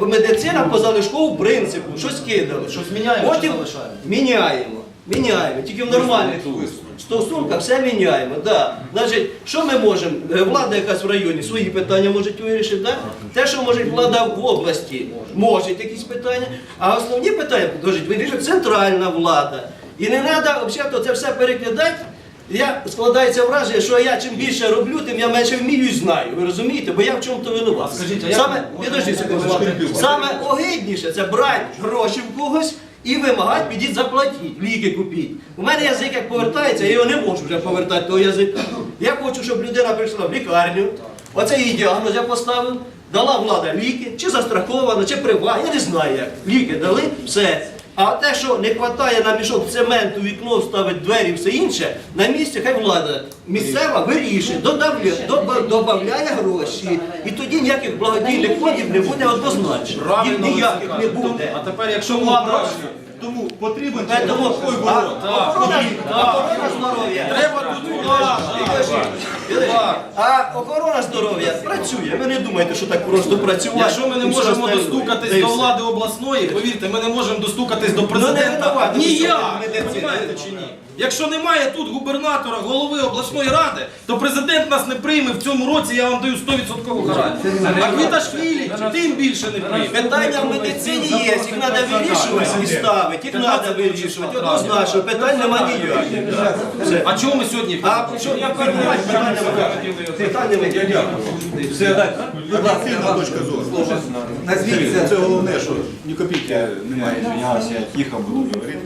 медицина по залишковому принципу, щось кидали. Щось міняємо Потім залишаємо? міняємо. Міняємо. Тільки в нормальних стосунках все міняємо. Да. Значить, що ми можемо? Е, Влада якась в районі свої питання може вирішити, да? те, що може влада в області, може якісь питання, а основні питання вирішує центральна влада. І не треба взагалі це все перекидати. Я складається враження, що я чим більше роблю, тим я менше вмію і знаю. Ви розумієте? Бо я в чому-то винуват. Скажіть, а як Саме, ви підожди секунду, саме огидніше це брати гроші в когось і вимагати, підіть заплатіть, ліки купіть. У мене язик як повертається, я його не можу вже повертати того язика. Я хочу, щоб людина прийшла в лікарню, оце її діагноз я поставив, дала влада ліки, чи застрахована, чи прива, я не знаю як. Ліки дали, все. А те, що не вистачає на мішок цементу, вікно вставить двері, все інше, на місці хай влада місцева вирішує, додавляє, доба- додавляє гроші. І тоді ніяких благодійних фондів не буде однозначно. Правильно Їх ніяких не буде. А тепер, якщо влада Тому потрібен Тому такий охорона, охорона здоров'я. треба тут влада. А охорона здоров'я працює. Ви не думайте, що так просто працювати. Якщо ми не можемо достукатись до влади обласної, повірте, ми не можемо достукатись до президента. винуваті ви, Ніяк, розумієте чи ні? Якщо немає тут губернатора, голови обласної ради, то президент нас не прийме в цьому році, я вам даю 100% гарантію. А Квіташвілі тим більше не прийме. Питання в медицині є, їх треба вирішувати і ставити, їх треба вирішувати. Однозначно, питань нема ніяких. А чому ми сьогодні? А що я Питань немає. Це об'єктивна точка зору. Назвіться. Це головне, що ні копійки немає. Я їхав, буду говорити.